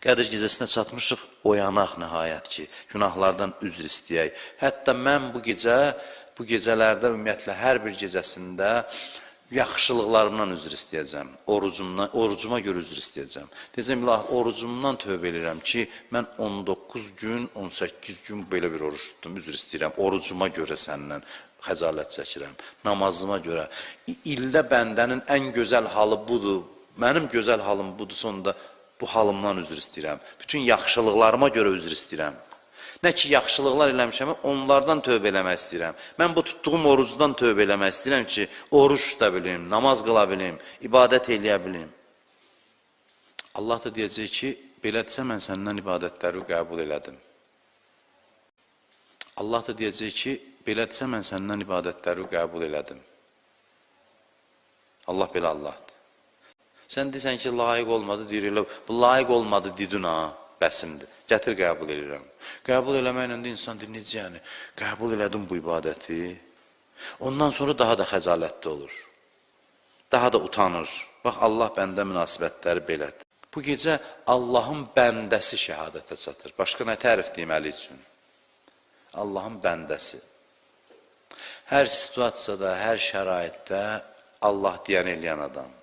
Qədir gecəsinə çatmışıq, oyanaq nəhayət ki, günahlardan üzr istəyək. Hətta mən bu gecə, bu gecələrdə ümumiyyətlə hər bir gecəsində yaxşılıqlarımdan üzr istəyəcəm. Orucumdan, orucuma görə üzr istəyəcəm. Deyəcəm, ilah, orucumdan tövbə edirəm ki, mən 19 gün, 18 gün belə bir oruç tutdum, üzr istəyirəm. Orucuma görə səndən xəcalət çəkirəm. Namazıma görə. İldə bəndənin ən gözəl halı budur. Mənim gözəl halım budur, sonunda bu halımdan üzr istəyirəm. Bütün yaxşılıqlarıma görə üzr istəyirəm. Nə ki yaxşılıqlar eləmişəm, onlardan tövbə eləmək istəyirəm. Mən bu tutduğum orucdan tövbə eləmək istəyirəm ki, oruç tuta bilim, namaz qıla bilim, ibadət eləyə bilim. Allah da deyəcək ki, belədirsə mən səndən ibadətləri qəbul elədim. Allah da deyəcək ki, belədirsə mən səndən ibadətləri qəbul elədim. Allah belə Allahdır. Sən desən ki, layiq olmadı, deyir elə, bu layiq olmadı dedin ha, bəsimdir. Gətir qəbul edirəm. Qəbul eləməklə də insan deyir, necə yəni, qəbul elədim bu ibadəti. Ondan sonra daha da xəcalətli olur. Daha da utanır. Bax, Allah bəndə münasibətləri belədir. Bu gecə Allahın bəndəsi şəhadətə çatır. Başqa nə tərif deməli üçün? Allahın bəndəsi. Hər situasiyada, hər şəraitdə Allah deyən eləyən adam.